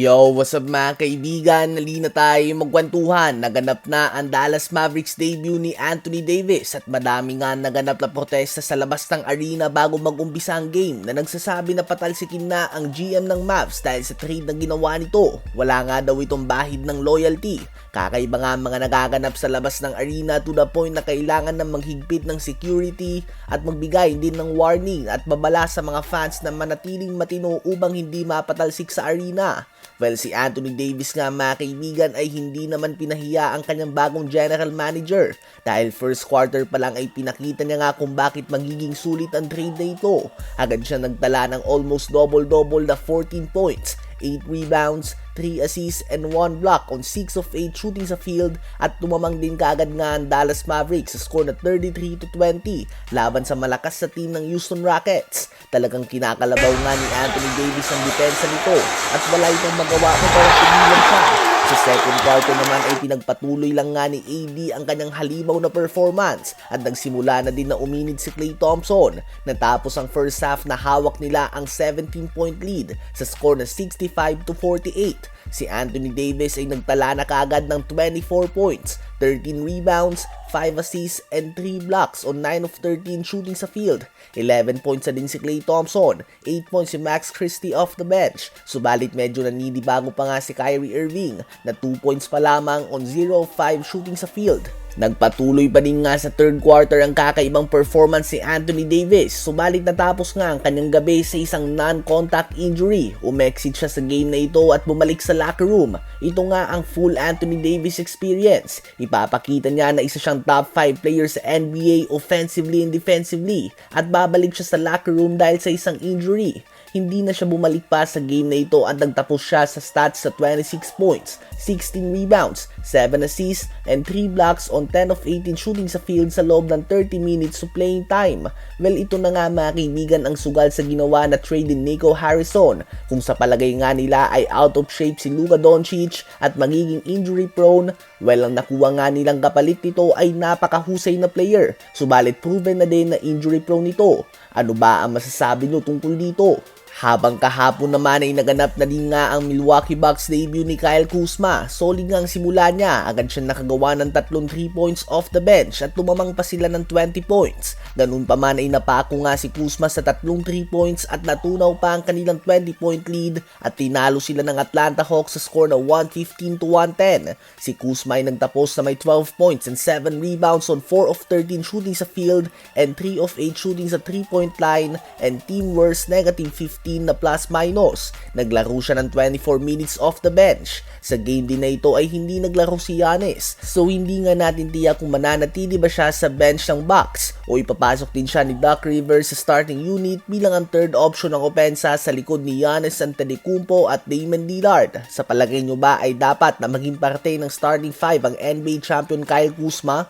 Yo, what's up mga kaibigan? Nalina tayo magkwentuhan. Naganap na ang Dallas Mavericks debut ni Anthony Davis at madami nga naganap na protesta sa labas ng arena bago mag-umpisa ang game na nagsasabi na patalsikin na ang GM ng Mavs dahil sa trade na ginawa nito. Wala nga daw itong bahid ng loyalty. Kakaiba nga mga nagaganap sa labas ng arena to the point na kailangan na maghigpit ng security at magbigay din ng warning at babala sa mga fans na manatiling matino upang hindi mapatalsik sa arena. Well, si Anthony Davis nga mga kaibigan ay hindi naman pinahiya ang kanyang bagong general manager dahil first quarter pa lang ay pinakita niya nga kung bakit magiging sulit ang trade na ito. Agad siya nagtala ng almost double-double na 14 points 8 rebounds, 3 assists, and 1 block on 6 of 8 shooting sa field at tumamang din kaagad nga ang Dallas Mavericks sa score na 33 to 20 laban sa malakas sa team ng Houston Rockets. Talagang kinakalabaw nga ni Anthony Davis ang depensa nito at wala itong magawa kung para pigilan siya. Sa second quarter naman ay pinagpatuloy lang nga ni AD ang kanyang halimaw na performance at nagsimula na din na uminid si Klay Thompson. Natapos ang first half na hawak nila ang 17-point lead sa score na 65 to 48. Si Anthony Davis ay nagtala na kaagad ng 24 points, 13 rebounds, 5 assists, and 3 blocks on 9 of 13 shooting sa field. 11 points na din si Klay Thompson, 8 points si Max Christie off the bench. Subalit medyo naninibago pa nga si Kyrie Irving na 2 points pa lamang on 0 of 5 shooting sa field. Nagpatuloy pa din nga sa third quarter ang kakaibang performance si Anthony Davis, subalit natapos nga ang kanyang gabi sa isang non-contact injury. Umexit siya sa game na ito at bumalik sa locker room. Ito nga ang full Anthony Davis experience. Ipapakita niya na isa siyang top 5 player sa NBA offensively and defensively at babalik siya sa locker room dahil sa isang injury hindi na siya bumalik pa sa game na ito at nagtapos siya sa stats sa 26 points, 16 rebounds, 7 assists, and 3 blocks on 10 of 18 shooting sa field sa loob ng 30 minutes of playing time. Well, ito na nga mga kaibigan ang sugal sa ginawa na trade ni Nico Harrison kung sa palagay nga nila ay out of shape si Luka Doncic at magiging injury prone, well ang nakuha nga nilang kapalit nito ay napakahusay na player, subalit proven na din na injury prone nito. Ano ba ang masasabi nyo tungkol dito? Habang kahapon naman ay naganap na din nga ang Milwaukee Bucks debut ni Kyle Kuzma. Solid nga ang simula niya. Agad siya nakagawa ng tatlong 3 points off the bench at tumamang pa sila ng 20 points. Ganun pa man ay napako nga si Kuzma sa tatlong 3 points at natunaw pa ang kanilang 20 point lead at tinalo sila ng Atlanta Hawks sa score na 115 to 110. Si Kuzma ay nagtapos na may 12 points and 7 rebounds on 4 of 13 shooting sa field and 3 of 8 shooting sa 3 point line and team worst negative 15 na plus minus. Naglaro siya ng 24 minutes off the bench. Sa game din na ito ay hindi naglaro si Giannis. So hindi nga natin tiyak kung mananatili ba siya sa bench ng Bucks o ipapasok din siya ni Doc Rivers sa starting unit bilang ang third option ng opensa sa likod ni Giannis Antetokounmpo at Damon Lillard. Sa palagay nyo ba ay dapat na maging parte ng starting 5 ang NBA champion Kyle Kuzma?